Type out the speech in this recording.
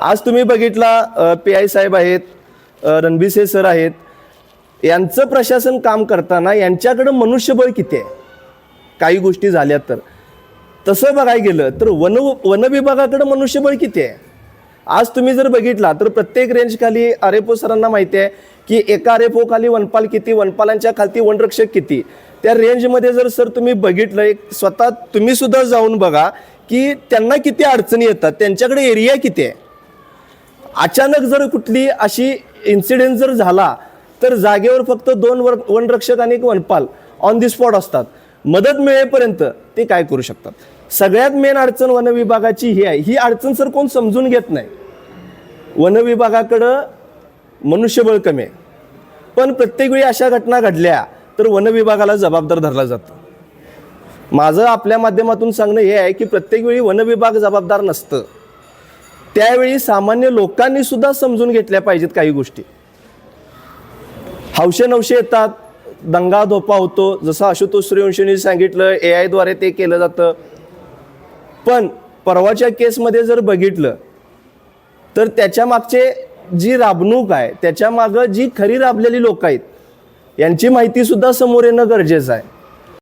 आज तुम्ही बघितला पी आय साहेब आहेत रणबीर रणभिसे सर आहेत. यांचं प्रशासन काम करताना यांच्याकडं मनुष्यबळ किती आहे? काही गोष्टी झाल्या तर. तसं बघायला गेलं तर वन वन विभागाकडं मनुष्यबळ किती आहे? आज तुम्ही जर बघितला तर प्रत्येक रेंजखाली आरेपो सरांना माहिती आहे की एका आरेपोखाली वनपाल किती वनपालांच्या खालती वनरक्षक किती. त्या रेंजमध्ये जर सर तुम्ही बघितलं एक स्वतः तुम्हीसुद्धा जाऊन बघा की त्यांना किती अडचणी येतात त्यांच्याकडे एरिया किती आहे? अचानक जर कुठली अशी इन्सिडेंट जर झाला तर जागेवर फक्त दोन वर वनरक्षक आणि एक वनपाल ऑन दी स्पॉट असतात. मदत मिळेपर्यंत ते काय करू शकतात? सगळ्यात मेन अडचण वन विभागाची ही आहे. ही अडचण सर कोण समजून घेत नाही. वन विभागाकडं मनुष्यबळ कमी आहे. पण प्रत्येक वेळी अशा घटना घडल्या तर वन विभागाला जबाबदार धरला जातो. माझं आपल्या माध्यमातून सांगणं हे आहे की प्रत्येक वेळी वन विभाग जबाबदार नसतं. त्यावेळी सामान्य लोकांनी सुद्धा समजून घेतल्या पाहिजेत काही गोष्टी. हौशे नवशे येतात दंगा धोपा होतो जसं आशुतोष सूर्यवंशींनी सांगितलं ए आयद्वारे ते केलं जातं. पण परवाच्या केसमध्ये जर बघितलं तर त्याच्या मागचे जी राबणूक आहे त्याच्या मागं जी खरी राबलेली लोक आहेत यांची माहितीसुद्धा समोर येणं गरजेचं आहे.